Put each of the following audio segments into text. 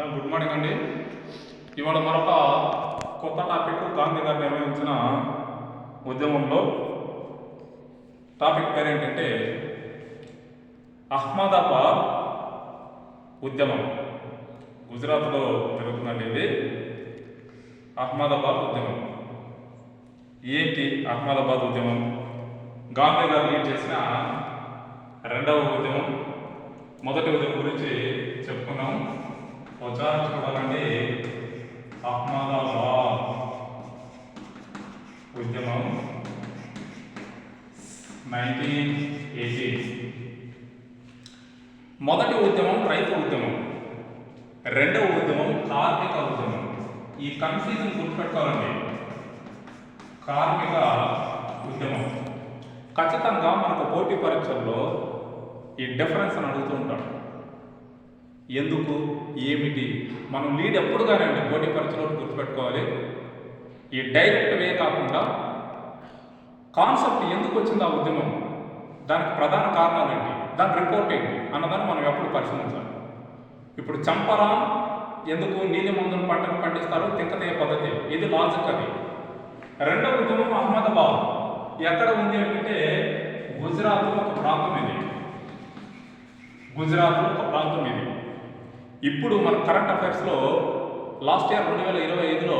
Good morning అండి. ఇవాళ మరొక కొత్త టాపిక్ గాంధీ గారు నిర్వహించిన ఉద్యమంలో టాపిక్ పేరు ఏంటంటే అహ్మదాబాద్ ఉద్యమం. గుజరాత్లో జరుగుతుందండి ఇది. అహ్మదాబాద్ ఉద్యమం. ఏంటి అహ్మదాబాద్ ఉద్యమం? గాంధీ గారు లీడ్ చేసిన రెండవ ఉద్యమం. మొదటి ఉద్యమం గురించి చెప్పుకున్నాం ఒకసారి చూడాలంటే అహ్మదాబాద్ ఉద్యమం నైన్టీన్ ఎయిటీ మొదటి ఉద్యమం రైతు ఉద్యమం. రెండవ ఉద్యమం కార్మిక ఉద్యమం. ఈ కన్ఫ్యూజన్ గుర్తుపెట్టుకోవాలండి. కార్మిక ఉద్యమం. ఖచ్చితంగా మనకు పోటీ పరీక్షల్లో ఈ డిఫరెన్స్ అని అడుగుతూ ఉంటాడు ఎందుకు? ఏమిటి? మనం లీడ్ ఎప్పుడు కానివ్వండి పోటీ పరీక్షలో గుర్తుపెట్టుకోవాలి. ఈ డైరెక్ట్ వే కాకుండా కాన్సెప్ట్ ఎందుకు వచ్చింది ఆ ఉద్యమం? దానికి ప్రధాన కారణాలు ఏంటి? దాని రిపోర్ట్ ఏంటి? అన్నదాన్ని మనం ఎప్పుడు పరిశీలించాలి. ఇప్పుడు చంపరా ఎందుకు నీలి మందులు పంటను పండిస్తారు తిక్కదే పద్ధతి. ఇది లాజిక్ అది. రెండవ ఉద్యమం అహ్మదాబాద్. ఎక్కడ ఉంది అంటే గుజరాత్లో ఒక ప్రాంతం ఇది. గుజరాత్లో ఒక ప్రాంతం ఇది. ఇప్పుడు మన కరెంట్ అఫైర్స్లో లాస్ట్ ఇయర్ రెండు వేల ఇరవై ఐదులో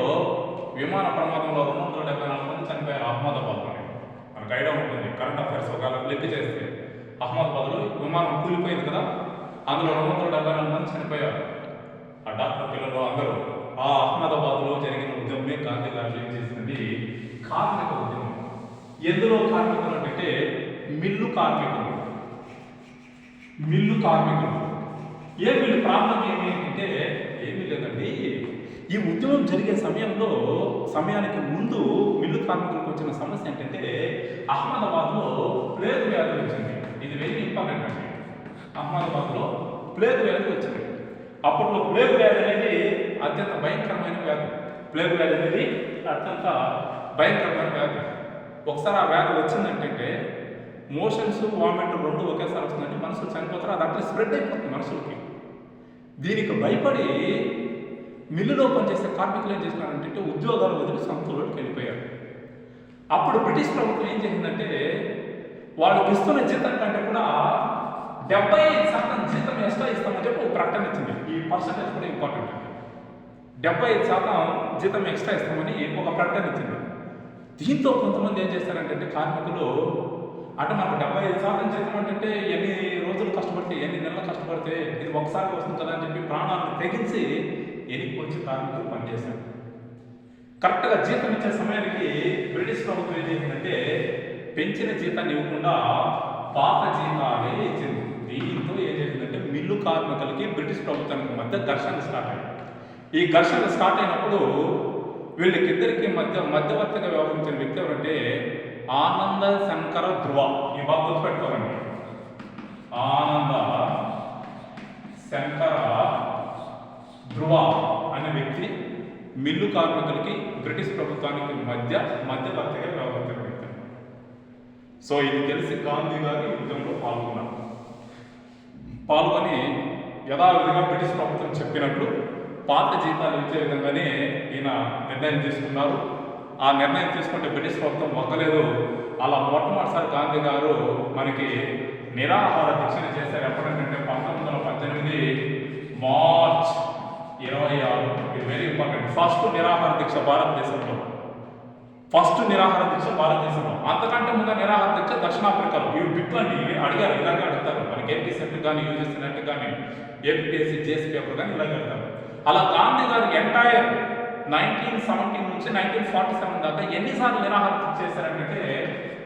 విమాన ప్రమాదంలో రెండు వందల డెబ్బై నాలుగు మంది చనిపోయారు అహ్మదాబాద్లోనే మనకు ఐడియా ఉంటుంది. కరెంట్ అఫైర్స్ ఒకవేళ లెక్క చేస్తే అహ్మదాబాద్లో విమానం కూలిపోయింది కదా అందులో రెండు వందల డెబ్బై నాలుగు మంది చనిపోయారు. ఆ డాక్టర్ పిల్లలు అందరూ ఆ అహ్మదాబాద్లో జరిగిన ఉద్యమమే గాంధీ గారు ఏం చేసినది కార్మిక ఉద్యమం. ఎందులో కార్మికులు అంటే మిల్లు కార్మికులు. మిల్లు కార్మికులు. ఏ వీళ్ళ ప్రాబ్లం ఏమి అంటే ఏమీ లేదండి. ఈ ఉద్యమం జరిగే సమయంలో సమయానికి ముందు మిల్లు కార్మికులకు వచ్చిన సమస్య ఏంటంటే అహ్మదాబాద్లో ప్లేగు వ్యాధి వచ్చింది. ఇది వెరీ ఇంపార్టెంట్ అండి. అహ్మదాబాద్లో ప్లేగు వ్యాధి వచ్చింది అప్పట్లో ప్లేగు వ్యాధి అనేది అత్యంత భయంకరమైన వ్యాధి. ప్లేగు వ్యాధి అనేది అత్యంత భయంకరమైన వ్యాధి. ఒకసారి ఆ వ్యాధి వచ్చిందంటే మోషన్స్ వామిట్ రెండు ఒకేసారి వస్తుందంటే మనుషులు చనిపోతారు అది అట్లా స్ప్రెడ్ అయిపోతుంది మనుషులకి దీనికి భయపడి మిల్లులో పనిచేసే కార్మికులు ఏం చేసినారంటే ఉద్యోగాలు వదిలి సొంతలోకి వెళ్ళిపోయారు. అప్పుడు బ్రిటిష్ ప్రభుత్వం ఏం చేసిందంటే వాళ్ళకి ఇస్తున్న జీతం కంటే కూడా డెబ్బై ఐదు శాతం జీతం ఎక్స్ట్రా ఇస్తామని చెప్పి ఒక ప్రకటన ఇచ్చింది. ఈ పర్సంటేజ్ కూడా ఇంపార్టెంట్ డెబ్బై ఐదు శాతం జీతం ఎక్స్ట్రా ఇస్తామని ఒక ప్రకటన ఇచ్చింది. దీంతో కొంతమంది ఏం చేస్తారంటే కార్మికులు అంటే మనకు డెబ్బై ఐదు శాతం జీతం అంటే ఎన్ని రోజులు కష్టపడితే ఎన్ని నెలలు కష్టపడితే ఇది ఒకసారి వస్తుంది కదా అని చెప్పి ప్రాణాలను తెగించి ఎనికి వచ్చి కార్మికులు పనిచేశారు. కరెక్ట్గా జీతం ఇచ్చే సమయానికి బ్రిటిష్ ప్రభుత్వం ఏం చేసిందంటే పెంచిన జీతాన్ని ఇవ్వకుండా పాత జీతాలే ఇచ్చింది. దీంతో ఏం చేసిందంటే మిల్లు కార్మికులకి బ్రిటిష్ ప్రభుత్వానికి మధ్య ఘర్షణ స్టార్ట్ అయ్యాయి ఈ ఘర్షణ స్టార్ట్ అయినప్పుడు వీళ్ళకిద్దరికి మధ్య మధ్యవర్తిగా వ్యవహరించిన వ్యక్తి ఎవరంటే ఆనంద శంకర ధ్రువ. ఈ బాగా గుర్తుపెట్టుకోవాలండి ఆనంద శంకర ధ్రువ అనే వ్యక్తి మిల్లు కార్మికులకి బ్రిటిష్ ప్రభుత్వానికి మధ్య మధ్యవర్తిగా వ్యవహరించిన వ్యక్తి. సో ఇది తెలిసి గాంధీ గారు యుద్ధంలో పాల్గొన్నారు. పాల్గొని యథావిధిగా బ్రిటిష్ ప్రభుత్వం చెప్పినట్లు పాత జీతాలు ఇచ్చే విధంగానే ఈయన నిర్ణయం తీసుకున్నారు. ఆ నిర్ణయం తీసుకుంటే బ్రిటిష్ ప్రభుత్వం మొక్కలేదు అలా మొట్టమొదటిసారి గాంధీ గారు మనకి నిరాహార దీక్షను చేశారు. ఎప్పుడంటే పంతొమ్మిది వందల పద్దెనిమిది మార్చ్ ఇరవై ఆరు. ఇది వెరీ ఇంపార్టెంట్ ఫస్ట్ నిరాహార దీక్ష భారతదేశంలో. ఫస్ట్ నిరాహార దీక్ష భారతదేశంలో. అంతకంటే ముందు నిరాహార దీక్ష దక్షిణాఫ్రికాలో. ఇవి బిట్లు అని అడిగారు. ఇలాగే అడుగుతారు. మనకి ఏపీ సెట్ కానీ యూజీసీ నెట్ కానీ ఏపీఎస్సీ జేసీ పేపర్ కానీ ఇలాగే అడుగుతారు. అలా గాంధీ గారు ఎంటైర్ నైన్టీన్ సెవెంటీన్ నుంచి నైన్టీన్ ఫార్టీ సెవెన్ దాకా ఎన్నిసార్లు నిరాహారం దీక్ష చేశారంటే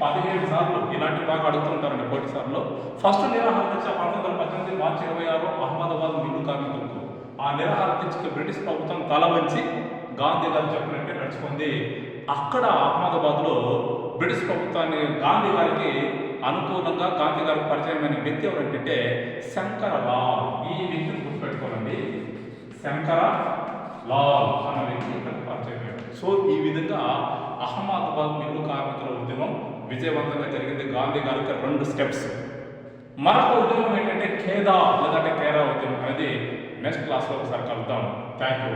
పదిహేడు సార్లు ఇలాంటివి బాగా అడుగుతుంటారండి పోటీ సార్లు. ఫస్ట్ నిరాహార దీక్ష పంతొమ్మిది వందల పద్దెనిమిది మార్చి ఇరవై ఆరు అహ్మదాబాద్ మిల్లు కార్మికులకు ఆ నిరాహార దీక్షకి బ్రిటిష్ ప్రభుత్వం తల వంచి గాంధీ గారు చెప్పినట్టే నడుచుకుంది. అక్కడ అహ్మదాబాద్లో బ్రిటిష్ ప్రభుత్వాన్ని గాంధీ గారికి అనుకూలంగా గాంధీ గారికి పరిచయమైన వ్యక్తి ఎవరంటే శంకర లాల్ ఈ వ్యక్తిని గుర్తుపెట్టుకోనండి. శంకర లాల్ అన్న వ్యక్తి ఇక్కడ సో ఈ విధంగా అహ్మదాబాద్ మిల్లు కార్మికుల ఉద్యమం విజయవంతంగా జరిగింది. గాంధీ గారికి రెండు స్టెప్స్ మరొక ఉద్యమం ఏంటంటే ఖేదా లేదంటే కేరా ఉద్యమం అనేది నెక్స్ట్ క్లాస్లో ఒకసారి కలుద్దాం. Thank you